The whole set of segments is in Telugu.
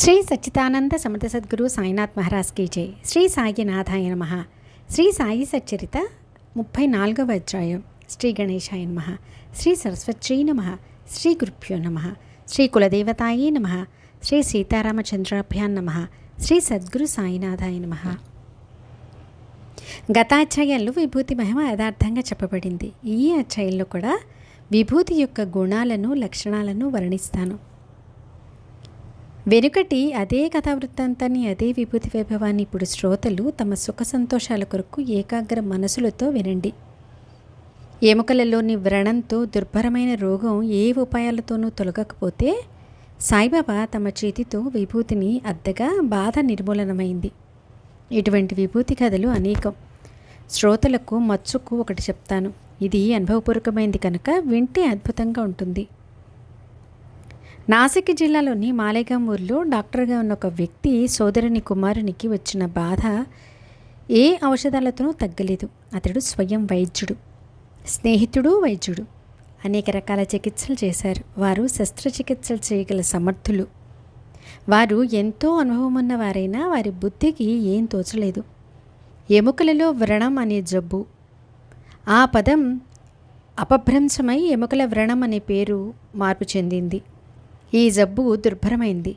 శ్రీ సచ్చిదానంద సమర్థ సద్గురు సాయినాథ్ మహారాజ్ కీ జై. శ్రీ సాయినాథాయ నమ. శ్రీ సాయి సచ్చరిత ముప్పై నాలుగవ అధ్యాయం. శ్రీ గణేశాయ నమ. శ్రీ సరస్వత్రీ నమ. శ్రీ గురుభ్యో నమ. శ్రీ కులదేవతాయే నమ. శ్రీ సీతారామచంద్రాభ్యాన్ నమ. శ్రీ సద్గురు సాయినాథాయ నమ. గత అధ్యాయాల్లో విభూతి మహిమ యథార్థంగా చెప్పబడింది. ఈ అధ్యాయంలో కూడా విభూతి యొక్క గుణాలను లక్షణాలను వర్ణిస్తాను. వెనుకటి అదే కథా వృత్తాంతాన్ని అదే విభూతి వైభవాన్ని ఇప్పుడు శ్రోతలు తమ సుఖ సంతోషాల కొరకు ఏకాగ్ర మనసులతో వినండి. ఎముకలలోని వ్రణంతో దుర్భరమైన రోగం ఏ ఉపాయాలతోనూ తొలగకపోతే సాయిబాబా తమ చేతితో విభూతిని అద్దగా బాధ నిర్మూలనమైంది. ఇటువంటి విభూతి కథలు అనేకం. శ్రోతలకు మచ్చుకు ఒకటి చెప్తాను. ఇది అనుభవపూర్వకమైంది కనుక వింటే అద్భుతంగా ఉంటుంది. నాసిక్ జిల్లాలోని మాలేగాం ఊర్లో డాక్టర్గా ఉన్న ఒక వ్యక్తి సోదరుని కుమారునికి వచ్చిన బాధ ఏ ఔషధాలతోనూ తగ్గలేదు. అతడు స్వయం వైద్యుడు స్నేహితుడు వైద్యుడు. అనేక రకాల చికిత్సలు చేశారు. వారు శస్త్రచికిత్సలు చేయగల సమర్థులు. వారు ఎంతో అనుభవం ఉన్నవారైనా వారి బుద్ధికి ఏం తోచలేదు. ఎముకలలో వ్రణం అనే జబ్బు. ఆ పదం అపభ్రంశమై ఎముకల వ్రణం అనే పేరు మార్పు చెందింది. ఈ జబ్బు దుర్భరమైంది.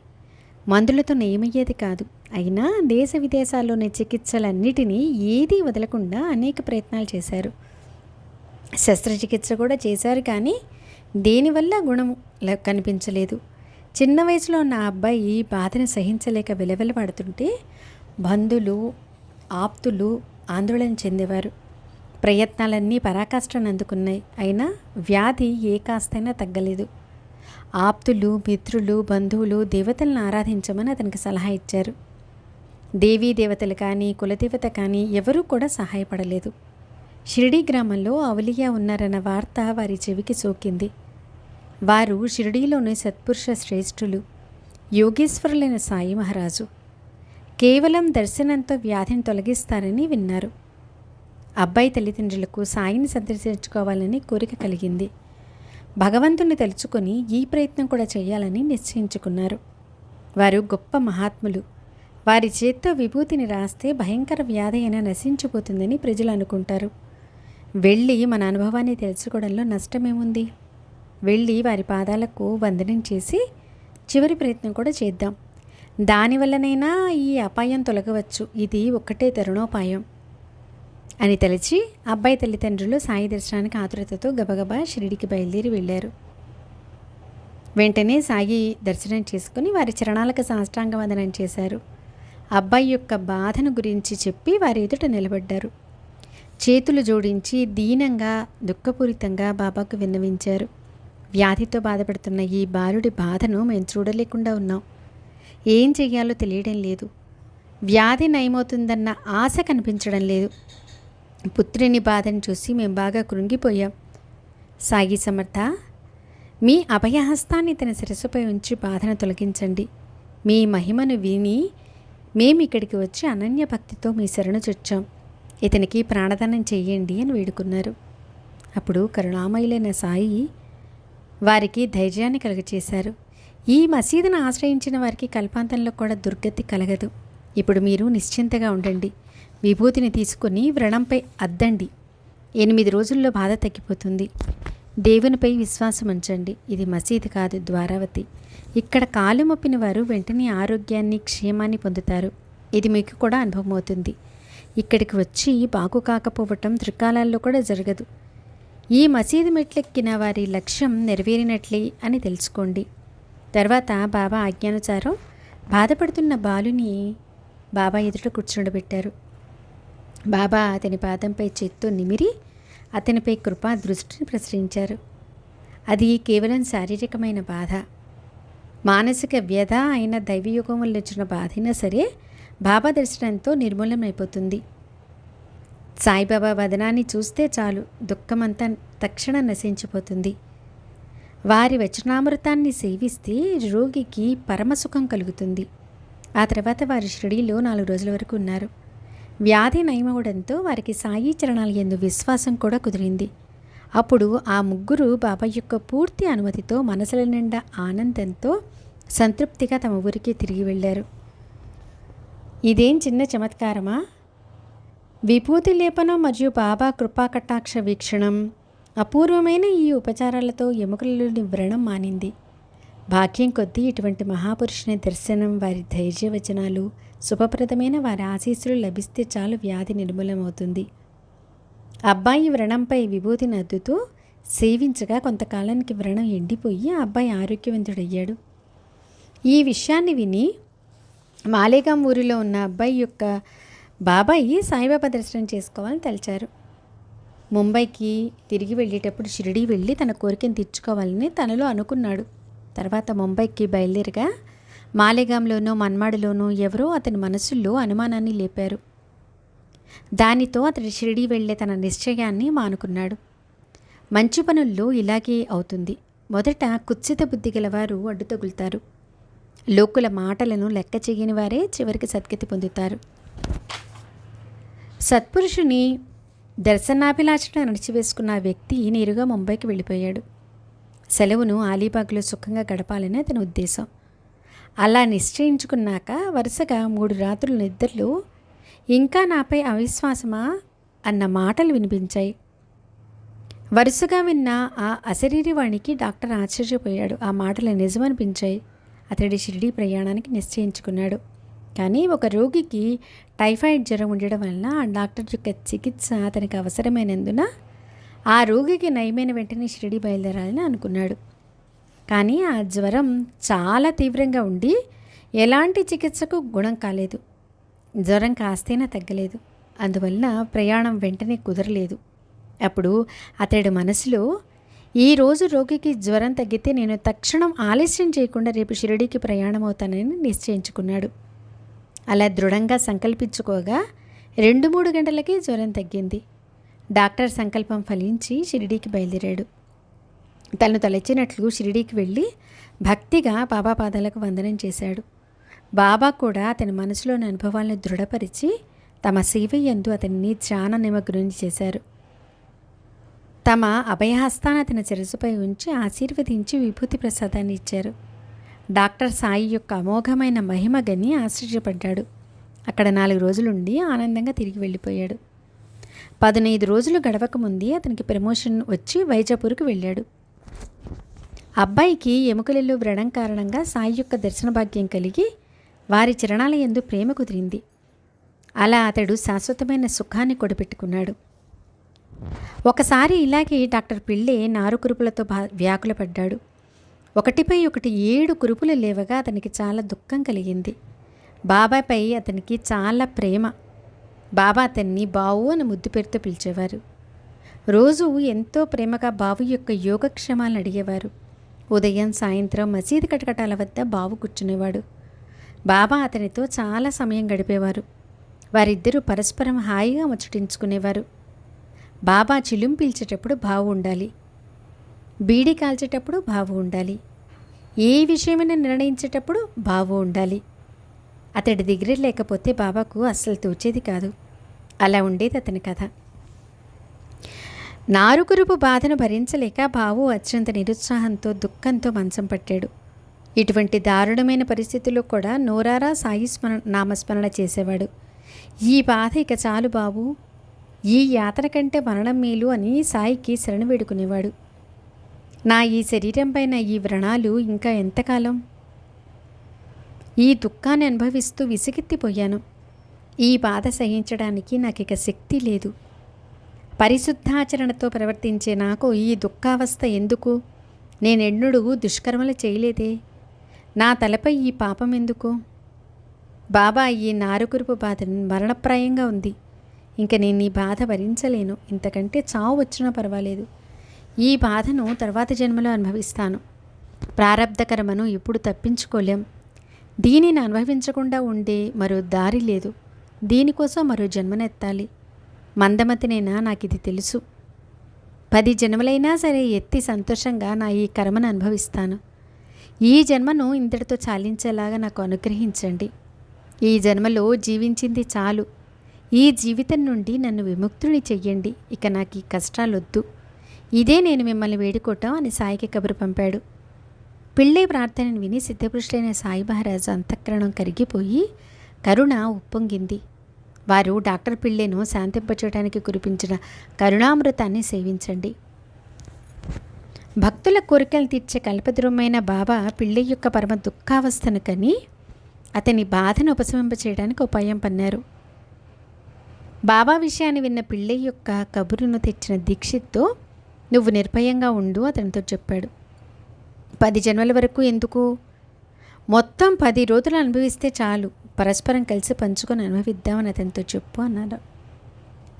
మందులతో నయమయ్యేది కాదు. అయినా దేశ విదేశాల్లోని చికిత్సలన్నిటినీ ఏదీ వదలకుండా అనేక ప్రయత్నాలు చేశారు. శస్త్రచికిత్స కూడా చేశారు కానీ దేనివల్ల గుణం కనిపించలేదు. చిన్న వయసులో ఉన్న అబ్బాయి అబ్బాయి బాధను సహించలేక విలవిలపడుతుంటే బంధువులు ఆప్తులు ఆందోళన చెందేవారు. ప్రయత్నాలన్నీ పరాకాష్ఠను అందుకున్నాయి. అయినా వ్యాధి ఏ కాస్తైనా తగ్గలేదు. ఆప్తులు మిత్రులు బంధువులు దేవతలను ఆరాధించమని అతనికి సలహా ఇచ్చారు. దేవీ దేవతలు కానీ కులదేవత కానీ ఎవరూ కూడా సహాయపడలేదు. షిరిడీ గ్రామంలో అవలియా ఉన్నారన్న వార్త వారి చెవికి సోకింది. వారు షిరిడీలోని సత్పురుష శ్రేష్ఠులు యోగేశ్వరులైన సాయి మహారాజు. కేవలం దర్శనంతో వ్యాధిని తొలగిస్తారని విన్నారు. అబ్బాయి తల్లిదండ్రులకు సాయిని సందర్శించుకోవాలని కోరిక కలిగింది. భగవంతుని తలుచుకొని ఈ ప్రయత్నం కూడా చేయాలని నిశ్చయించుకున్నారు. వారు గొప్ప మహాత్ములు. వారి చేత్తో విభూతిని రాస్తే భయంకర వ్యాధి అయినా నశించిపోతుందని ప్రజలు అనుకుంటారు. వెళ్ళి మన అనుభవాన్ని తెలుసుకోవడంలో నష్టమేముంది? వెళ్ళి వారి పాదాలకు వందనం చేసి చివరి ప్రయత్నం కూడా చేద్దాం. దానివల్లనైనా ఈ అపాయం తొలగవచ్చు. ఇది ఒక్కటే తరుణోపాయం. అని తలచి అబ్బాయి తల్లిదండ్రులు సాయి దర్శనానికి ఆతురతతో గబగబా షిరిడికి బయలుదేరి వెళ్ళారు. వెంటనే సాయి దర్శనం చేసుకుని వారి చరణాలకు సాష్టాంగ వందనం చేశారు. అబ్బాయి యొక్క బాధను గురించి చెప్పి వారి ఎదుట నిలబడ్డారు. చేతులు జోడించి దీనంగా దుఃఖపూరితంగా బాబాకు విన్నవించారు. వ్యాధితో బాధపడుతున్న ఈ బాలుడి బాధను మేము చూడలేకుండా ఉన్నాం. ఏం చెయ్యాలో తెలియడం లేదు. వ్యాధి నయమవుతుందన్న ఆశ కనిపించడం లేదు. పుత్రుని బాధను చూసి మేము బాగా కృంగిపోయాం. సాగి సమర్థ మీ అభయహస్తాన్ని తన శిరస్సుపై ఉంచి బాధను తొలగించండి. మీ మహిమను విని మేము ఇక్కడికి వచ్చి అనన్య భక్తితో మీ శరణు చొచ్చాం. ఇతనికి ప్రాణదానం చెయ్యండి అని వేడుకున్నారు. అప్పుడు కరుణామయులైన సాయి వారికి ధైర్యాన్ని కలుగచేశారు. ఈ మసీదును ఆశ్రయించిన వారికి కల్పాంతంలో కూడా దుర్గతి కలగదు. ఇప్పుడు మీరు నిశ్చింతగా ఉండండి. విభూతిని తీసుకొని వ్రణంపై అద్దండి. ఎనిమిది రోజుల్లో బాధ తగ్గిపోతుంది. దేవునిపై విశ్వాసం ఉంచండి. ఇది మసీదు కాదు ద్వారావతి. ఇక్కడ కాలు మొప్పిన వారు వెంటనే ఆరోగ్యాన్ని క్షేమాన్ని పొందుతారు. ఇది మీకు కూడా అనుభవం అవుతుంది ఇక్కడికి వచ్చి బాగు కాకపోవటం త్రికాలాల్లో కూడా జరగదు. ఈ మసీదు మెట్లెక్కిన వారి లక్ష్యం నెరవేరినట్లే అని తెలుసుకోండి. తర్వాత బాబా ఆజ్ఞానుసారం బాధపడుతున్న బాలుని బాబా ఎదుట కూర్చుండబెట్టారు. బాబా అతని పాదంపై చేత్తో నిమిరి అతనిపై కృపా దృష్టిని ప్రసరించారు. అది కేవలం శారీరకమైన బాధ. మానసిక వ్యధ అయిన దైవయుగం వల్ల వచ్చిన బాధ అయినా సరే బాబా దర్శనంతో నిర్మూలమైపోతుంది. సాయిబాబా వదనాన్ని చూస్తే చాలు దుఃఖమంతా తక్షణ నశించిపోతుంది. వారి వచనామృతాన్ని సేవిస్తే రోగికి పరమసుఖం కలుగుతుంది. ఆ తర్వాత వారి షిరిడీలో నాలుగు రోజుల వరకు ఉన్నారు. వ్యాధి నయమవడంతో వారికి సాయి చరణాల ఎందు విశ్వాసం కూడా కుదిరింది. అప్పుడు ఆ ముగ్గురు బాబా యొక్క పూర్తి అనుమతితో మనసుల నిండా ఆనందంతో సంతృప్తిగా తమ ఊరికి తిరిగి వెళ్ళారు. ఇదేం చిన్న చమత్కారమా? విభూతి లేపనం మరియు బాబా కృపాకటాక్ష వీక్షణం అపూర్వమైన ఈ ఉపచారాలతో ఎముకలలోని వ్రణం మానింది. భాగ్యం కొద్దీ ఇటువంటి మహాపురుషుని దర్శనం వారి ధైర్యవచనాలు శుభప్రదమైన వారి ఆశీస్సులు లభిస్తే చాలు వ్యాధి నిర్మూలమవుతుంది. అబ్బాయి వ్రణంపై విభూతిని అద్దుతూ సేవించగా కొంతకాలానికి వ్రణం ఎండిపోయి ఆ అబ్బాయి ఆరోగ్యవంతుడయ్యాడు. ఈ విషయాన్ని విని మాలేగాం ఊరిలో ఉన్న అబ్బాయి యొక్క బాబాయి సాయిబాబా దర్శనం చేసుకోవాలని తలిచారు. ముంబైకి తిరిగి వెళ్ళేటప్పుడు షిరిడీ వెళ్ళి తన కోరికను తీర్చుకోవాలని తనలో అనుకున్నాడు. తర్వాత ముంబైకి బయలుదేరగా మాలేగాంలోనూ మన్మాడలోనూ ఎవరో అతని మనసుల్లో అనుమానాన్ని లేపారు. దానితో అతడు షిరిడీ వెళ్ళే తన నిశ్చయాన్ని మానుకున్నాడు. మంచి పనుల్లో ఇలాగే అవుతుంది. మొదట కుత్సిత బుద్ధి గలవారు అడ్డు తగులుతారు. లోకుల మాటలను లెక్క చేయని వారే చివరికి సద్గతి పొందుతారు. సత్పురుషుని దర్శనాభిలాషను నడిచివేసుకున్న వ్యక్తి నేరుగా ముంబైకి వెళ్ళిపోయాడు. సెలవును ఆలీబాగ్లో సుఖంగా గడపాలని అతని ఉద్దేశం. అలా నిశ్చయించుకున్నాక వరుసగా మూడు రాత్రులు నిద్రలు ఇంకా నాపై అవిశ్వాసమా అన్న మాటలు వినిపించాయి. వరుసగా విన్న ఆ అశరీరవాణికి డాక్టర్ ఆశ్చర్యపోయాడు. ఆ మాటలు నిజమనిపించాయి. అతడి షిరిడీ ప్రయాణానికి నిశ్చయించుకున్నాడు. కానీ ఒక రోగికి టైఫాయిడ్ జ్వరం ఉండడం వలన ఆ డాక్టర్ యొక్క చికిత్స అతనికి అవసరమైనందున ఆ రోగికి నయమైన వెంటనే షిరిడి బయలుదేరాలని అనుకున్నాడు. కానీ ఆ జ్వరం చాలా తీవ్రంగా ఉండి ఎలాంటి చికిత్సకు గుణం కాలేదు. జ్వరం కాస్తేనే తగ్గలేదు. అందువలన ప్రయాణం వెంటనే కుదరలేదు. అప్పుడు అతడి మనసులో ఈ రోజు రోగికి జ్వరం తగ్గితే నేను తక్షణం ఆలస్యం చేయకుండా రేపు షిరిడీకి ప్రయాణం అవుతానని నిశ్చయించుకున్నాడు. అలా దృఢంగా సంకల్పించుకోగా రెండు మూడు గంటలకే జ్వరం తగ్గింది. డాక్టర్ సంకల్పం ఫలించి షిరిడీకి బయలుదేరాడు. తను తలెచ్చినట్లు షిరిడీకి వెళ్ళి భక్తిగా బాబా పాదాలకు వందనం చేశాడు. బాబా కూడా అతని మనసులోని అనుభవాలను దృఢపరిచి తమ సేవ అతన్ని ధ్యాన నిమగ్నం చేశారు. తమ అభయహస్తాన్ని అతని చిరసుపై ఉంచి ఆశీర్వదించి విభూతి ప్రసాదాన్ని ఇచ్చారు. డాక్టర్ సాయి యొక్క అమోఘమైన మహిమ గని ఆశ్చర్యపడ్డాడు. అక్కడ నాలుగు రోజులుండి ఆనందంగా తిరిగి వెళ్ళిపోయాడు. పదినైదు రోజులు గడవక ముందే అతనికి ప్రమోషన్ వచ్చి వైజాపూర్కి వెళ్ళాడు. అబ్బాయికి ఎముకలలో వ్రణం కారణంగా సాయి యొక్క దర్శన భాగ్యం కలిగి వారి చరణాల ఎందు ప్రేమ కుదిరింది. అలా అతడు శాశ్వతమైన సుఖాన్ని కొడిపెట్టుకున్నాడు. ఒకసారి ఇలాగే డాక్టర్ పిళ్ళే నారు కురుపులతో బా వ్యాకులపడ్డాడు. ఒకటిపై ఒకటి ఏడు కురుపులు లేవగా అతనికి చాలా దుఃఖం కలిగింది. బాబాపై అతనికి చాలా ప్రేమ. బాబా అతన్ని బావు అని ముద్దు పేరుతో పిలిచేవారు. రోజు ఎంతో ప్రేమగా బావు యొక్క యోగక్షేమాలను అడిగేవారు. ఉదయం సాయంత్రం మసీదు కటకటాల వద్ద బావు కూర్చునేవాడు. బాబా అతనితో చాలా సమయం గడిపేవారు. వారిద్దరూ పరస్పరం హాయిగా ముచ్చటించుకునేవారు. బాబా చిలుం పీల్చేటప్పుడు బావు ఉండాలి. బీడి కాల్చేటప్పుడు బావు ఉండాలి. ఏ విషయమైనా నిర్ణయించేటప్పుడు బావు ఉండాలి. అతడి దగ్గర లేకపోతే బాబాకు అస్సలు తోచేది కాదు. అలా ఉండేది అతని కథ. నారుకురుపు బాధను భరించలేక బావు అత్యంత నిరుత్సాహంతో దుఃఖంతో మంచం పట్టాడు. ఇటువంటి దారుణమైన పరిస్థితుల్లో కూడా నోరారా సాయి స్మరణ నామస్మరణ చేసేవాడు. ఈ బాధ ఇక చాలు బాబు. ఈ యాతన కంటే మరణం మేలు అని సాయికి శరణు వేడుకునేవాడు. నా ఈ శరీరం పైన ఈ వ్రణాలు ఇంకా ఎంతకాలం? ఈ దుఃఖాన్ని అనుభవిస్తూ విసిగెత్తిపోయాను. ఈ బాధ సహించడానికి నాకు ఇక శక్తి లేదు. పరిశుద్ధాచరణతో ప్రవర్తించే నాకు ఈ దుఃఖావస్థ ఎందుకు? నేనెన్నడూ దుష్కర్మలు చేయలేదే. నా తలపై ఈ పాపం ఎందుకు? బాబా ఈ నారుకురుపు బాధ మరణప్రాయంగా ఉంది. ఇంక నేను ఈ బాధ భరించలేను. ఇంతకంటే చావు వచ్చినా పర్వాలేదు. ఈ బాధను తర్వాత జన్మలో అనుభవిస్తాను. ప్రారబ్ధకరమను ఇప్పుడు తప్పించుకోలేం. దీనిని అనుభవించకుండా ఉండే మరో దారి లేదు. దీనికోసం మరో జన్మనెత్తాలి. మందమతినైనా నాకు ఇది తెలుసు. పది జన్మలైనా సరే ఎత్తి సంతోషంగా నా ఈ కర్మను అనుభవిస్తాను. ఈ జన్మను ఇంతటితో చాలించేలాగా నాకు అనుగ్రహించండి. ఈ జన్మలో జీవించింది చాలు. ఈ జీవితం నుండి నన్ను విముక్తుని చెయ్యండి. ఇక నాకు ఈ కష్టాలొద్దు. ఇదే నేను మిమ్మల్ని వేడుకోవటం అని సాయికి కబురు పంపాడు. పిళ్ళై ప్రార్థనను విని సిద్ధపురుషులైన సాయి మహారాజు అంతఃకరణం కరిగిపోయి కరుణ ఉప్పొంగింది. వారు డాక్టర్ పిళ్ళెను శాంతింపచేయడానికి కురిపించిన కరుణామృతాన్ని సేవించండి. భక్తుల కోరికలు తీర్చే కల్పద్రుమైన బాబా పిళ్ళె యొక్క పరమ దుఃఖావస్థను కని అతని బాధను ఉపశమింపచేయడానికి ఉపాయం పన్నారు. బాబా విషయాన్ని విన్న పిళ్ళె యొక్క కబురును తెచ్చిన దీక్షిత్తో నువ్వు నిర్భయంగా ఉండు అతనితో చెప్పాడు. పది జన్మల వరకు ఎందుకు? మొత్తం పది రోజులు అనుభవిస్తే చాలు. పరస్పరం కలిసి పంచుకొని అనుభవిద్దామని అతనితో చెప్పు అన్నారు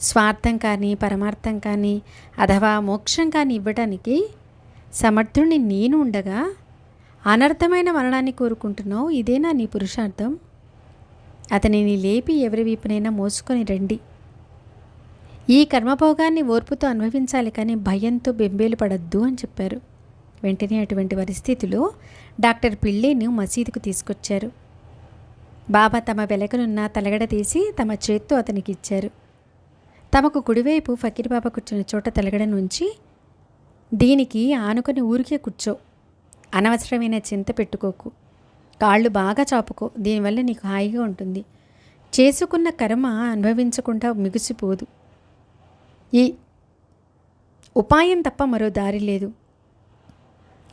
స్వార్థం కానీ పరమార్థం కానీ అథవా మోక్షం కానీ ఇవ్వడానికి సమర్థుడిని నేను ఉండగా అనర్థమైన మరణాన్ని కోరుకుంటున్నావు ఇదేనా నీ పురుషార్థం? అతనిని లేపి ఎవరి వీపునైనా మోసుకొని రండి. ఈ కర్మభోగాన్ని ఓర్పుతో అనుభవించాలి కానీ భయంతో బెంబేలు పడద్దు అని చెప్పారు. వెంటనే అటువంటి పరిస్థితిలో డాక్టర్ పిళ్ళేను మసీదుకు తీసుకొచ్చారు. బాబా తమ వెలకనున్న తలగడ తీసి తమ చేత్తో అతనికి ఇచ్చారు తమకు కుడివైపు ఫకీర్ బాబా కూర్చున్న చోట తలగడ నుంచి దీనికి ఆనుకొని ఊరికే కూర్చో. అనవసరమైన చింత పెట్టుకోకు. కాళ్ళు బాగా చాపుకో. దీనివల్ల నీకు హాయిగా ఉంటుంది. చేసుకున్న కర్మ అనుభవించకుండా మిగిసిపోదు. ఈ ఉపాయం తప్ప మరో దారి లేదు.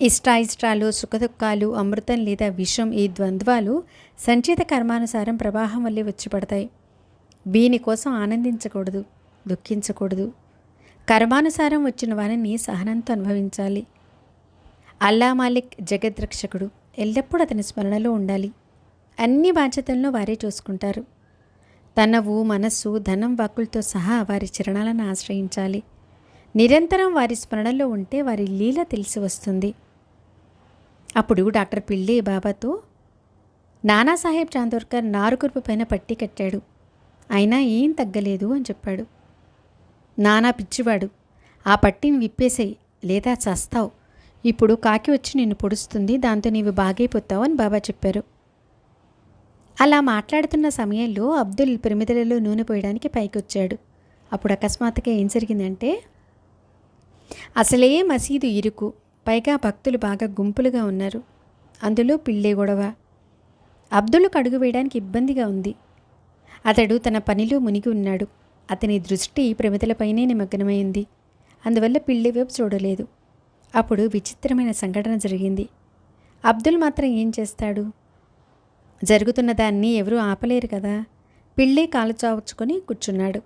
ఇష్టాయిష్టాలు సుఖదుఖాలు అమృతం లేదా విషం ఈ ద్వంద్వాలు సంచిత కర్మానుసారం ప్రవాహం వల్లే వచ్చి పడతాయి వీని కోసం ఆనందించకూడదు దుఃఖించకూడదు. కర్మానుసారం వచ్చిన వారిని సహనంతో అనుభవించాలి. అల్లా మాలిక్ జగద్రక్షకుడు ఎల్లప్పుడూ అతని స్మరణలో ఉండాలి. అన్ని బాధ్యతలను వారే చూసుకుంటారు. తనవు మనస్సు ధనం వాక్కులతో సహా వారి చరణాలను ఆశ్రయించాలి. నిరంతరం వారి స్మరణలో ఉంటే వారి లీల తెలిసి వస్తుంది. అప్పుడు డాక్టర్ పిల్లి బాబాతో నానాసాహెబ్ చాందోర్కర్ నారుకురుపు పైన పట్టి కట్టాడు. అయినా ఏం తగ్గలేదు అని చెప్పాడు. నానా పిచ్చివాడు ఆ పట్టిని విప్పేసేయి లేదా చస్తావు. ఇప్పుడు కాకి వచ్చి నిన్ను పొడుస్తుంది దాంతో నీవు బాగైపోతావు అని బాబా చెప్పారు. అలా మాట్లాడుతున్న సమయంలో అబ్దుల్ పిరమిదలలో నూనె పోయడానికి పైకి వచ్చాడు అప్పుడు అకస్మాత్తుగా ఏం జరిగిందంటే అసలే మసీదు ఇరుకు. పైగా భక్తులు బాగా గుంపులుగా ఉన్నారు. అందులో పిల్లే గొడవ. అబ్దుల్కు అడుగు వేయడానికి ఇబ్బందిగా ఉంది. అతడు తన పనిలో మునిగి ఉన్నాడు. అతని దృష్టి ప్రమితలపైనే నిమగ్నమైంది. అందువల్ల పిల్లి వైపు చూడలేదు. అప్పుడు విచిత్రమైన సంఘటన జరిగింది. అబ్దుల్ మాత్రం ఏం చేస్తాడు? జరుగుతున్న దాన్ని ఎవరూ ఆపలేరు కదా. పిల్లి కాలు చావుచుకొని కూర్చున్నాడు.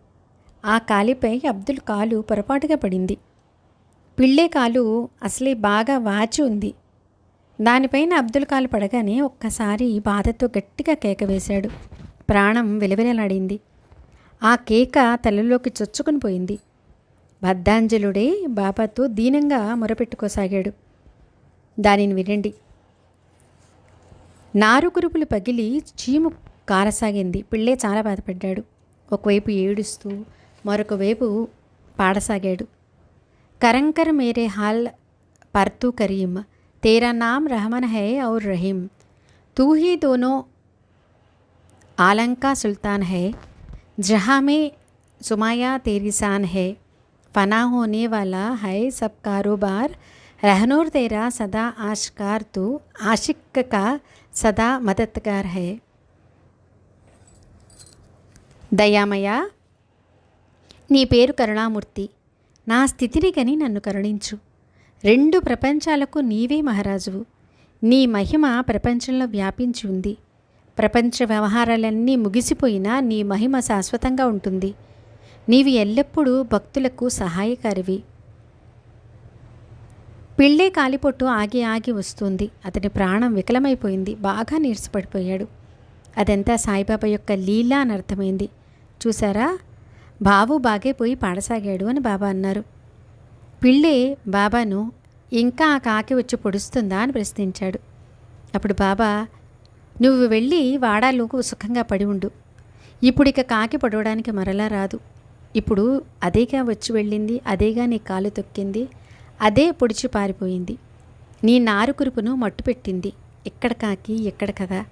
ఆ కాలిపై అబ్దుల్ కాలు పొరపాటుగా పడింది. పిళ్ళే కాలు అసలే బాగా వాచి ఉంది. దానిపైన అబ్దుల్ కాలు పడగానే ఒక్కసారి బాధతో గట్టిగా కేక వేశాడు. ప్రాణం విలవిలలాడింది. ఆ కేక తలలోకి చొచ్చుకుని పోయింది. బద్ధాంజలుడే బాబాతో దీనంగా మొరపెట్టుకోసాగాడు. దానిని వినండి. నారు కురుపులు పగిలి చీము కారసాగింది. పిళ్ళే చాలా బాధపడ్డాడు. ఒకవైపు ఏడుస్తూ మరొక వైపు పాడసాగాడు కరంకర్ మేరే హాల్ పర్తూ కరీం తేరా నామ్ रहमान है और रहीम तू ही दोनों आलम का सुल्तान है जहाँ में सुमाया तेरी शान है फना होने वाला है सब कारोबार रहनूर तेरा सदा आशकार तू आशिक का सदा मददगार है దయామయ నీ పేరు కరుణామూర్తి నా స్థితిని గని నన్ను కరుణించు. రెండు ప్రపంచాలకు నీవే మహారాజువు. నీ మహిమ ప్రపంచంలో వ్యాపించి ఉంది. ప్రపంచ వ్యవహారాలన్నీ ముగిసిపోయినా నీ మహిమ శాశ్వతంగా ఉంటుంది. నీవి ఎల్లప్పుడూ భక్తులకు సహాయకారివి. పిళ్ళే కాలిపొట్టు ఆగి ఆగి వస్తుంది. అతని ప్రాణం వికలమైపోయింది. బాగా నీరసపడిపోయాడు. అదంతా సాయిబాబా యొక్క లీలా అని అర్థమైంది. చూసారా బాబు బాగైపోయి పాడసాగాడు అని బాబా అన్నారు. పిళ్ళి బాబాను ఇంకా ఆ కాకి వచ్చి పొడుస్తుందా? అని ప్రశ్నించాడు. అప్పుడు బాబా నువ్వు వెళ్ళి వాడాలోకి సుఖంగా పడి ఉండు. ఇప్పుడు ఇక కాకి పడవడానికి మరలా రాదు. ఇప్పుడు అదేగా వచ్చి వెళ్ళింది అదేగా నీ కాలు తొక్కింది అదే పొడిచి పారిపోయింది. నీ నారు కురుపును మట్టు పెట్టింది ఎక్కడ కాకి ఎక్కడ కదా?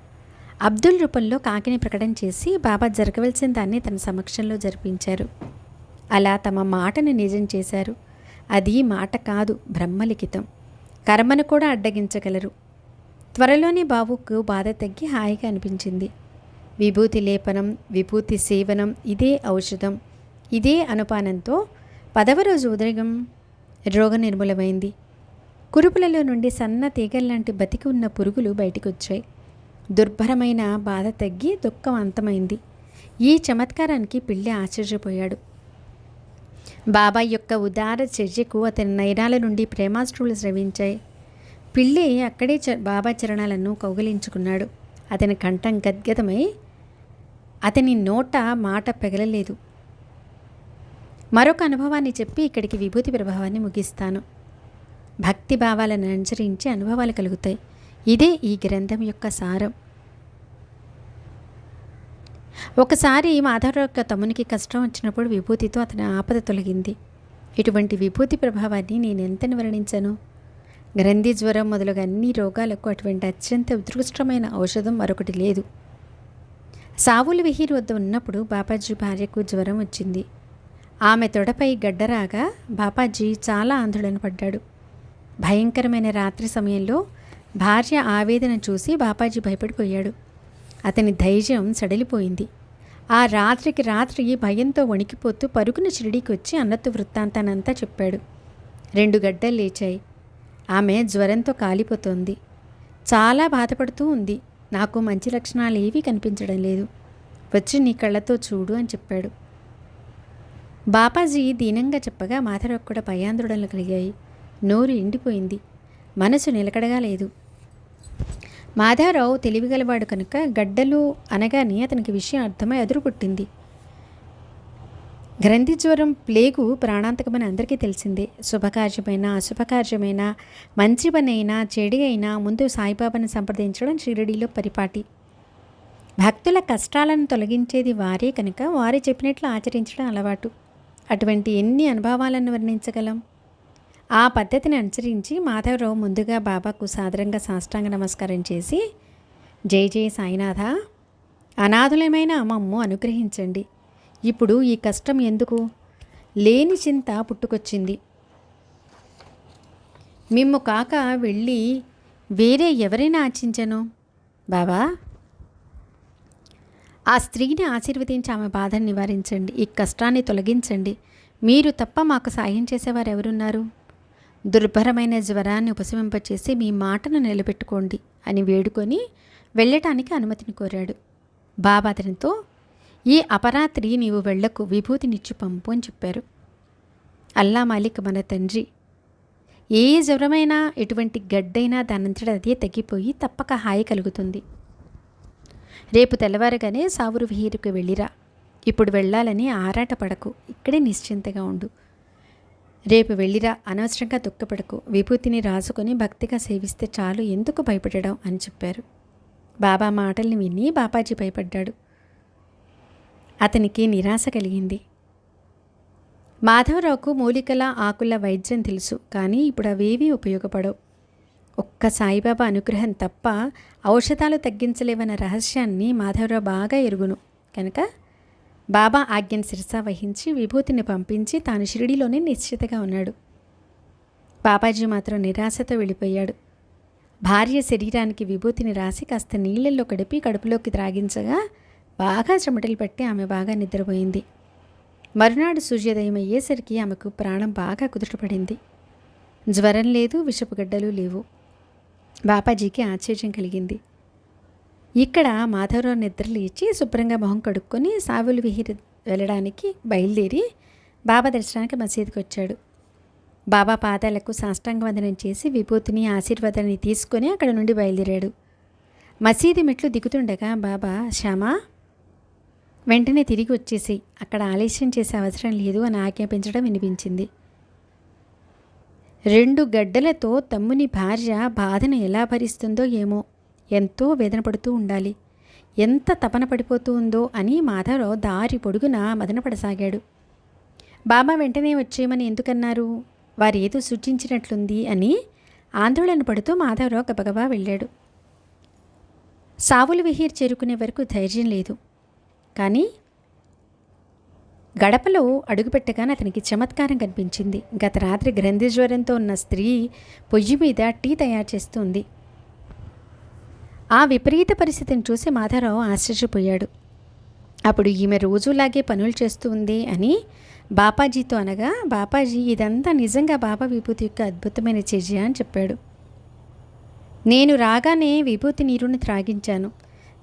అబ్దుల్ రూపంలో కాకిని ప్రకటన చేసి బాబా జరగవలసిన దాన్ని తన సమక్షంలో జరిపించారు. అలా తమ మాటను నిజం చేశారు. అది మాట కాదు బ్రహ్మలిఖితం కర్మను కూడా అడ్డగించగలరు. త్వరలోనే బాబుకు బాధ తగ్గి హాయిగా అనిపించింది. విభూతి లేపనం విభూతి సేవనం ఇదే ఔషధం. ఇదే అనుపానంతో పదవ రోజు ఉదయం రోగ నిర్మూలమైంది కురుపులలో నుండి సన్న తీగల్లాంటి బతికి ఉన్న పురుగులు బయటకొచ్చాయి. దుర్భరమైన బాధ తగ్గి దుఃఖం అంతమైంది. ఈ చమత్కారానికి పిల్లి ఆశ్చర్యపోయాడు. బాబాయ్ యొక్క ఉదార చర్యకు అతని నయనాల నుండి ప్రేమాశ్రువులు స్రవించాయి. పిల్లి అక్కడే చ బాబా చరణాలను కౌగిలించుకున్నాడు. అతని కంఠం గద్గదమై అతని నోట మాట పెగలలేదు. మరొక అనుభవాన్ని చెప్పి ఇక్కడికి విభూతి ప్రభావాన్ని ముగిస్తాను. భక్తి భావాలను అనుసరించి అనుభవాలు కలుగుతాయి. ఇదే ఈ గ్రంథం యొక్క సారం. ఒకసారి మాధవరావు యొక్క తమ్మునికి కష్టం వచ్చినప్పుడు విభూతితో అతని ఆపద తొలగింది. ఇటువంటి విభూతి ప్రభావాన్ని నేను ఎంత వివరణించాను గ్రంథి జ్వరం మొదలుగా అన్ని రోగాలకు అటువంటి అత్యంత ఉత్కృష్టమైన ఔషధం మరొకటి లేదు. సావులు విహీర్ వద్ద ఉన్నప్పుడు బాపాజీ భార్యకు జ్వరం వచ్చింది. ఆమె తొడపై గడ్డరాగా బాపాజీ చాలా ఆందోళన పడ్డాడు. భయంకరమైన రాత్రి సమయంలో భార్య ఆవేదన చూసి బాపాజీ భయపడిపోయాడు. అతని ధైర్యం సడలిపోయింది. ఆ రాత్రికి రాత్రి భయంతో వణికిపోతూ పరుగున షిరిడీకి వచ్చి అన్నత్తు వృత్తాంతానంతా చెప్పాడు. రెండు గడ్డలు లేచాయి. ఆమె జ్వరంతో కాలిపోతోంది. చాలా బాధపడుతూ ఉంది. నాకు మంచి లక్షణాలు ఏవీ కనిపించడం లేదు. వచ్చి నీ కళ్ళతో చూడు అని చెప్పాడు. బాపాజీ దీనంగా చెప్పగా మాధవరావు కూడా భయాందోళనలు కలిగాయి. నోరు ఎండిపోయింది. మనసు నిలకడగా లేదు. మాధారావు తెలివిగలవాడు కనుక గడ్డలు అనగానే అతనికి విషయం అర్థమై అదురు పుట్టింది గ్రంథి జ్వరం ప్లేగు ప్రాణాంతకమని అందరికీ తెలిసిందే. శుభకార్యమైన అశుభకార్యమైన మంచి పని అయినా చెడి అయినా ముందు సాయిబాబాను సంప్రదించడం షిరిడీలో పరిపాటి. భక్తుల కష్టాలను తొలగించేది వారే కనుక వారే చెప్పినట్లు ఆచరించడం అలవాటు. అటువంటి ఎన్ని అనుభవాలను వర్ణించగలం? ఆ పద్ధతిని అనుసరించి మాధవరావు ముందుగా బాబాకు సాదరంగా సాష్టాంగ నమస్కారం చేసి జై జై సాయినాథ అనాథులమైన మమ్ము అనుగ్రహించండి. ఇప్పుడు ఈ కష్టం ఎందుకు? లేని చింత పుట్టుకొచ్చింది. మిమ్ము కాక వెళ్ళి వేరే ఎవరైనా ఆచించను బాబా ఆ స్త్రీని ఆశీర్వదించి ఆమె బాధను నివారించండి. ఈ కష్టాన్ని తొలగించండి. మీరు తప్ప మాకు సాయం చేసేవారు ఎవరున్నారు దుర్భరమైన జ్వరాన్ని ఉపశమింపచేసి మీ మాటను నిలబెట్టుకోండి అని వేడుకొని వెళ్ళటానికి అనుమతిని కోరాడు. బాబా అతనితో ఈ అపరాత్రి నీవు వెళ్ళకు విభూతినిచ్చి పంపు అని చెప్పారు. అల్లా మాలిక్ మన తండ్రి ఏ జ్వరమైనా ఎటువంటి గడ్డైనా దానంతట అదే తగ్గిపోయి తప్పక హాయి కలుగుతుంది. రేపు తెల్లవారగానే సావురు విహీరుకు వెళ్ళిరా. ఇప్పుడు వెళ్ళాలని ఆరాటపడకు. ఇక్కడే నిశ్చింతగా ఉండు. రేపు వెళ్ళిరా అనవసరంగా దుఃఖపడకు. విభూతిని రాసుకొని భక్తిగా సేవిస్తే చాలు ఎందుకు భయపడడం అని చెప్పారు. బాబా మాటల్ని విని బాపాజీ భయపడ్డాడు. అతనికి నిరాశ కలిగింది. మాధవరావుకు మూలికల ఆకుల వైద్యం తెలుసు కానీ ఇప్పుడు అవేవీ ఉపయోగపడవు. ఒక్క సాయిబాబా అనుగ్రహం తప్ప ఔషధాలు తగ్గించలేవన్న రహస్యాన్ని మాధవరావు బాగా ఎరుగును. కనుక బాబా ఆజ్ఞను శిరస వహించి విభూతిని పంపించి తాను షిరిడిలోనే నిశ్చితగా ఉన్నాడు. బాబాజీ మాత్రం నిరాశతో వెళ్ళిపోయాడు. భార్య శరీరానికి విభూతిని రాసి కాస్త నీళ్ళల్లో కడిపి కడుపులోకి త్రాగించగా బాగా చెమటలు పట్టి ఆమె బాగా నిద్రపోయింది. మరునాడు సూర్యోదయం అయ్యేసరికి ఆమెకు ప్రాణం బాగా కుదుటపడింది. జ్వరం లేదు విషపు గడ్డలు లేవు. బాపాజీకి ఆశ్చర్యం కలిగింది. ఇక్కడ మాధవరావు నిద్ర లేచి శుభ్రంగా మొహం కడుక్కొని సావులు విహిరి వెళ్ళడానికి బయలుదేరి బాబా దర్శనానికి మసీదుకి వచ్చాడు. బాబా పాదాలకు సాష్టాంగ వందనం చేసి విభూతిని ఆశీర్వాదాన్ని తీసుకొని అక్కడ నుండి బయలుదేరాడు. మసీదు మెట్లు దిగుతుండగా బాబా శ్యామా వెంటనే తిరిగి వచ్చేసి అక్కడ ఆలస్యం చేసే అవసరం లేదు అని ఆజ్ఞాపించడం వినిపించింది. రెండు గడ్డలతో తమ్ముని భార్య బాధను ఎలా భరిస్తుందో ఏమో ఎంతో వేదన పడుతూ ఉండాలి. ఎంత తపన పడిపోతూ ఉందో అని మాధవరావు దారి పొడుగున మదనపడసాగాడు బాబా వెంటనే వచ్చేయమని ఎందుకన్నారు? వారేదో సూచించినట్లుంది అని ఆందోళన పడుతూ మాధవరావు గబగబా వెళ్ళాడు. సావులు విహీర్ చేరుకునే వరకు ధైర్యం లేదు. కానీ గడపలో అడుగుపెట్టగానే అతనికి చమత్కారం కనిపించింది. గత రాత్రి గ్రంథి జ్వరంతో ఉన్న స్త్రీ పొయ్యి మీద టీ తయారు చేస్తుంది ఆ విపరీత పరిస్థితిని చూసి మాధవరావు ఆశ్చర్యపోయాడు. అప్పుడు ఈమె రోజులాగే పనులు చేస్తూ ఉంది అని బాపాజీతో అనగా బాపాజీ ఇదంతా నిజంగా బాబా విభూతి యొక్క అద్భుతమైన చర్య అని చెప్పాడు. నేను రాగానే విభూతి నీరుని త్రాగించాను.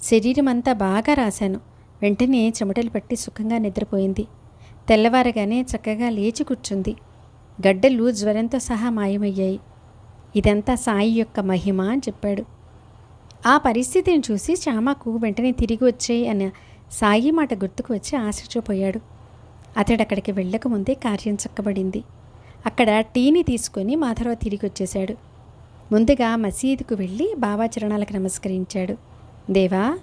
శరీరం అంతా బాగా రాశాను. వెంటనే చెమటలు పట్టి సుఖంగా నిద్రపోయింది. తెల్లవారగానే చక్కగా లేచి కూర్చుంది. గడ్డలు జ్వరంతో సహా మాయమయ్యాయి. ఇదంతా సాయి యొక్క మహిమ అని చెప్పాడు. ఆ పరిస్థితిని చూసి శ్యామకు వెంటనే తిరిగి వచ్చేయి అన్న సాయి మాట గుర్తుకు వచ్చి ఆశ్చర్యపోయాడు. అతడు అక్కడికి వెళ్ళకముందే కార్యం చక్కబడింది. అక్కడ టీని తీసుకొని మాధవరావు తిరిగి వచ్చేశాడు. ముందుగా మసీదుకు వెళ్ళి బాబా చరణాలకు నమస్కరించాడు. దేవా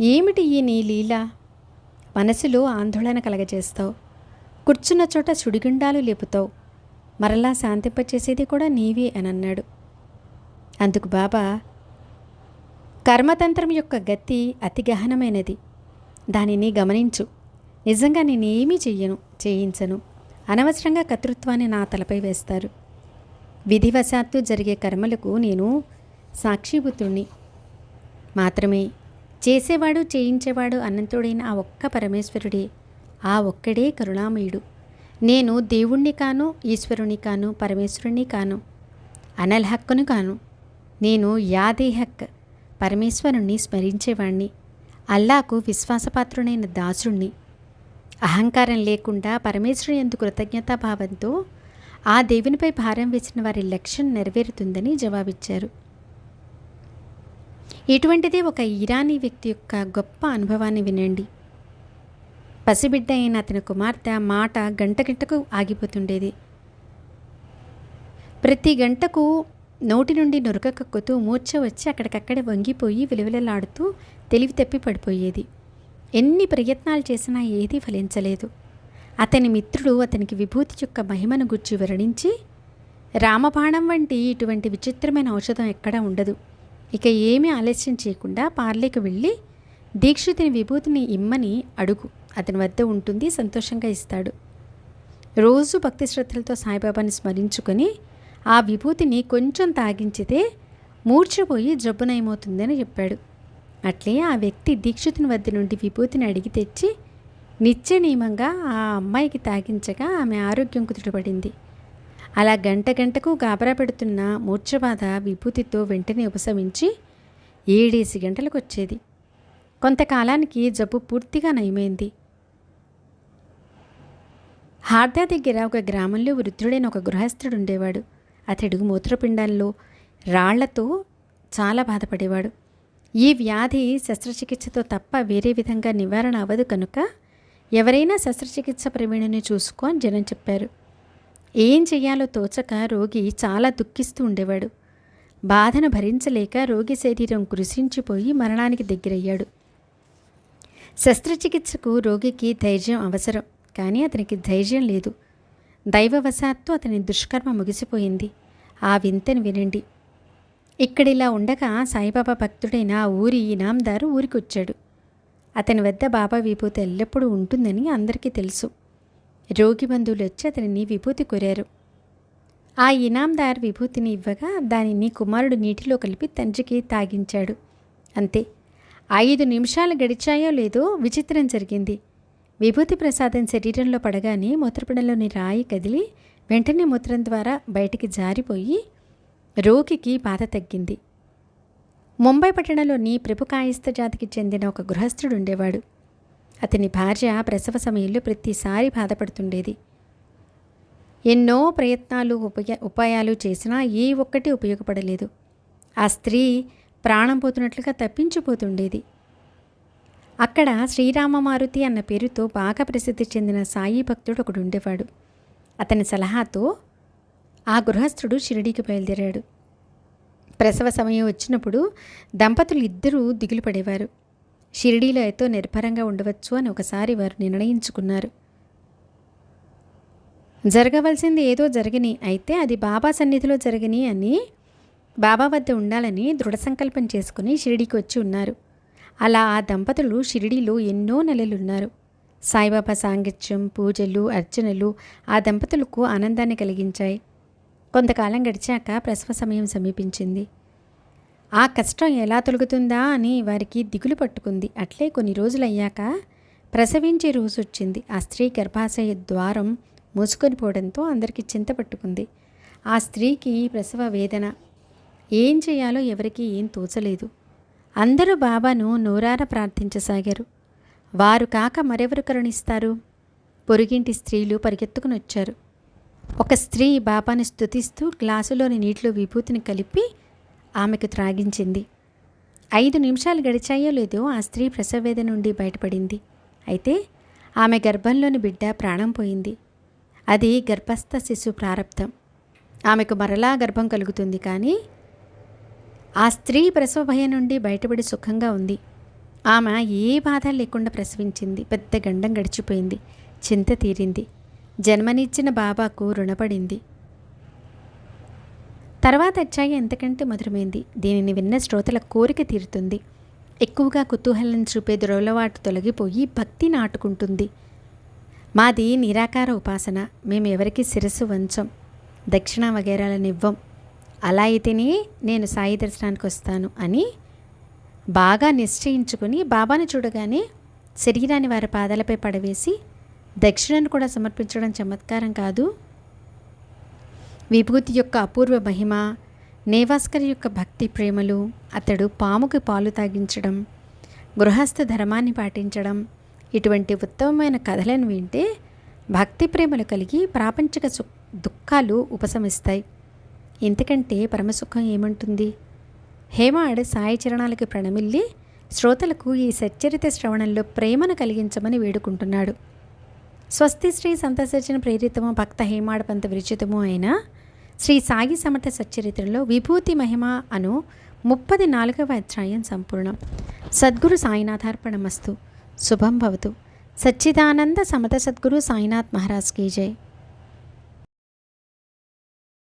ఏమిటి ఈ నీ లీల? మనసులో ఆందోళన కలగజేస్తావు. కూర్చున్న చోట సుడిగుండాలు లేపుతావు. మరలా శాంతింపచేసేది కూడా నీవే అని అన్నాడు అందుకు బాబా కర్మతంత్రం యొక్క గతి అతి గహనమైనది. దానిని గమనించు. నిజంగా నేనేమీ చెయ్యను చేయించను. అనవసరంగా కర్తృత్వాన్ని నా తలపై వేస్తారు. విధివశాత్తు జరిగే కర్మలకు నేను సాక్షిభూతుణ్ణి. మాత్రమే చేసేవాడు చేయించేవాడు అనంతుడైన ఆ ఒక్క పరమేశ్వరుడే ఆ ఒక్కడే కరుణామయుడు. నేను దేవుణ్ణి కాను ఈశ్వరుని కాను పరమేశ్వరుణ్ణి కాను. అనల్ హక్కును కాను. నేను యాదే హక్ పరమేశ్వరుణ్ణి స్మరించేవాణ్ణి. అల్లాకు విశ్వాసపాత్రుడైన దాసుణ్ణి. అహంకారం లేకుండా పరమేశ్వరుని ఎందు కృతజ్ఞతాభావంతో ఆ దేవునిపై భారం వేసిన వారి లక్ష్యం నెరవేరుతుందని జవాబిచ్చారు. ఇటువంటిదే ఒక ఇరానీ వ్యక్తి యొక్క గొప్ప అనుభవాన్ని వినండి. పసిబిడ్డ అయిన అతని కుమార్తె మాట గంట గంటకు ఆగిపోతుండేది. ప్రతి గంటకు నోటి నుండి నురక కక్కుతూ మూర్ఛ వచ్చి అక్కడికక్కడే వంగిపోయి విలువలలాడుతూ తెలివి తప్పి పడిపోయేది. ఎన్ని ప్రయత్నాలు చేసినా ఏదీ ఫలించలేదు. అతని మిత్రుడు అతనికి విభూతి యొక్క మహిమను గుర్చి వివరించి రామబాణం వంటి ఇటువంటి విచిత్రమైన ఔషధం ఎక్కడా ఉండదు. ఇక ఏమీ ఆలస్యం చేయకుండా పార్లేకి వెళ్ళి దీక్షితుని విభూతిని ఇమ్మని అడుగు. అతని వద్ద ఉంటుంది సంతోషంగా ఇస్తాడు. రోజు భక్తి శ్రద్ధలతో సాయిబాబాని స్మరించుకొని ఆ విభూతిని కొంచెం తాగించితే మూర్చిపోయి జబ్బునయమవుతుందని చెప్పాడు. అట్లే ఆ వ్యక్తి దీక్షితుని వద్ద నుండి విభూతిని అడిగి తెచ్చి నిత్య నియమంగా ఆ అమ్మాయికి తాగించగా ఆమె ఆరోగ్యం కుదుటపడింది. అలా గంట గంటకు గాబరా పెడుతున్న మూర్ఛబాధ విభూతితో వెంటనే ఉపశమించి ఏడేసి గంటలకు వచ్చేది కొంతకాలానికి జబ్బు పూర్తిగా నయమైంది. హార్దా దగ్గర ఒక గ్రామంలో వృద్ధుడైన ఒక గృహస్థుడు ఉండేవాడు అతడు మూత్రపిండాల్లో రాళ్ళతో చాలా బాధపడేవాడు. ఈ వ్యాధి శస్త్రచికిత్సతో తప్ప వేరే విధంగా నివారణ అవ్వదు కనుక ఎవరైనా శస్త్రచికిత్స ప్రవీణుని చూసుకో అని జనం చెప్పారు. ఏం చేయాలో తోచక రోగి చాలా దుఃఖిస్తూ ఉండేవాడు. బాధను భరించలేక రోగి శరీరం కృషించిపోయి మరణానికి దగ్గరయ్యాడు. శస్త్రచికిత్సకు రోగికి ధైర్యం అవసరం కానీ అతనికి ధైర్యం లేదు. దైవవశాత్తు అతని దుష్కర్మ ముగిసిపోయింది. ఆ వింతను వినండి. ఇక్కడ ఇలా ఉండగా సాయిబాబా భక్తుడైన ఆ ఊరి ఇనాందారు ఊరికొచ్చాడు. అతని వద్ద బాబా విభూతి ఎల్లప్పుడూ ఉంటుందని అందరికీ తెలుసు. రోగి బంధువులు వచ్చి అతనిని విభూతి కోరారు. ఆ ఇనాందార్ విభూతిని ఇవ్వగా దానిని కుమారుడు నీటిలో కలిపి తండ్రికి తాగించాడు. అంతే. ఐదు నిమిషాలు గడిచాయో లేదో విచిత్రం జరిగింది. విభూతి ప్రసాదం శరీరంలో పడగానే మూత్రపడంలోని రాయి కదిలి వెంటనే మూత్రం ద్వారా బయటికి జారిపోయి రోగికి బాధ తగ్గింది. ముంబై పట్టణంలోని ప్రభు కాయిస్త జాతికి చెందిన ఒక గృహస్థుడు ఉండేవాడు. అతని భార్య ప్రసవ సమయంలో ప్రతిసారి బాధపడుతుండేది. ఎన్నో ప్రయత్నాలు ఉపయ ఉపాయాలు చేసినా ఏ ఒక్కటి ఉపయోగపడలేదు. ఆ స్త్రీ ప్రాణం పోతున్నట్లుగా తప్పించిపోతుండేది. అక్కడ శ్రీరామ మారుతి అన్న పేరుతో బాగా ప్రసిద్ధి చెందిన సాయి భక్తుడు ఒకడు ఉండేవాడు. అతని సలహాతో ఆ గృహస్థుడు షిరిడీకి బయలుదేరాడు. ప్రసవ సమయం వచ్చినప్పుడు దంపతులు ఇద్దరూ దిగులు పడేవారు. షిరిడీలో ఎంతో నిర్భరంగా ఉండవచ్చు అని ఒకసారి వారు నిర్ణయించుకున్నారు. జరగవలసింది ఏదో జరగని అయితే అది బాబా సన్నిధిలో జరగని అని బాబా వద్ద ఉండాలని దృఢ సంకల్పం చేసుకుని షిరిడీకి వచ్చి ఉన్నారు. అలా ఆ దంపతులు షిరిడీలో ఎన్నో నెలలున్నారు. సాయిబాబా సాంగత్యం పూజలు అర్చనలు ఆ దంపతులకు ఆనందాన్ని కలిగించాయి. కొంతకాలం గడిచాక ప్రసవ సమయం సమీపించింది. ఆ కష్టం ఎలా తొలగుతుందా అని వారికి దిగులు పట్టుకుంది. అట్లే కొన్ని రోజులు అయ్యాక ప్రసవించే రోజు వచ్చింది. ఆ స్త్రీ గర్భాశయ ద్వారం మూసుకొని పోవడంతో అందరికీ చింత పట్టుకుంది. ఆ స్త్రీకి ప్రసవ వేదన. ఏం చేయాలో ఎవరికీ ఏం తోచలేదు. అందరూ బాబాను నోరార ప్రార్థించసాగారు. వారు కాక మరెవరు కరుణిస్తారు? పొరుగింటి స్త్రీలు పరిగెత్తుకుని వచ్చారు ఒక స్త్రీ బాబాని స్థుతిస్తూ గ్లాసులోని నీటిలో విభూతిని కలిపి ఆమెకు త్రాగించింది. ఐదు నిమిషాలు గడిచాయో లేదో ఆ స్త్రీ ప్రసవేద నుండి బయటపడింది. అయితే ఆమె గర్భంలోని బిడ్డ ప్రాణం పోయింది. అది గర్భస్థ శిశు ప్రారంధం ఆమెకు మరలా గర్భం కలుగుతుంది కానీ ఆ స్త్రీ ప్రసవ భయం నుండి బయటపడి సుఖంగా ఉంది. ఆమె ఏ బాధ లేకుండా ప్రసవించింది. పెద్ద గండం గడిచిపోయింది. చింత తీరింది. జన్మనిచ్చిన బాబాకు రుణపడింది. తర్వాత అచ్చాయి ఎంతకంటే మధురమైంది. దీనిని విన్న శ్రోతల కోరిక తీరుతుంది. ఎక్కువగా కుతూహలం చూపే దురలవాటు తొలగిపోయి భక్తి నాటుకుంటుంది. మాది నిరాకార ఉపాసన. మేము ఎవరికి శిరస్సు వంచం. దక్షిణ వగేరాలనివ్వం అలా అయితేనే నేను సాయి దర్శనానికి వస్తాను అని బాగా నిశ్చయించుకుని బాబాను చూడగానే శరీరాన్ని వారి పాదాలపై పడవేసి దక్షిణను కూడా సమర్పించడం చమత్కారం కాదు. విభూతి యొక్క అపూర్వ మహిమ నేవాస్కర్ యొక్క భక్తి ప్రేమలు అతడు పాముకి పాలు తాగించడం గృహస్థ ధర్మాన్ని పాటించడం ఇటువంటి ఉత్తమమైన కథలను వింటే భక్తి ప్రేమలు కలిగి ప్రాపంచిక సు దుఃఖాలు ఉపశమిస్తాయి. ఎందుకంటే పరమసుఖం ఏమంటుంది? హేమాడ్ సాయి చరణాలకి ప్రణమిల్లి శ్రోతలకు ఈ సచ్చరిత శ్రవణంలో ప్రేమను కలిగించమని వేడుకుంటున్నాడు. స్వస్తి శ్రీ సంతసర్జన ప్రేరితము భక్త హేమాడ్ పంత విరచితము అయిన శ్రీ సాయి సమర్థ సచ్చరిత్రలో విభూతి మహిమ అను ముప్పది నాలుగవ అధ్యాయం సంపూర్ణం. సద్గురు సాయినాథార్పణమస్తు. శుభం భవతు. సచ్చిదానంద సమత సద్గురు సాయినాథ్ మహారాజ్ కీ జై.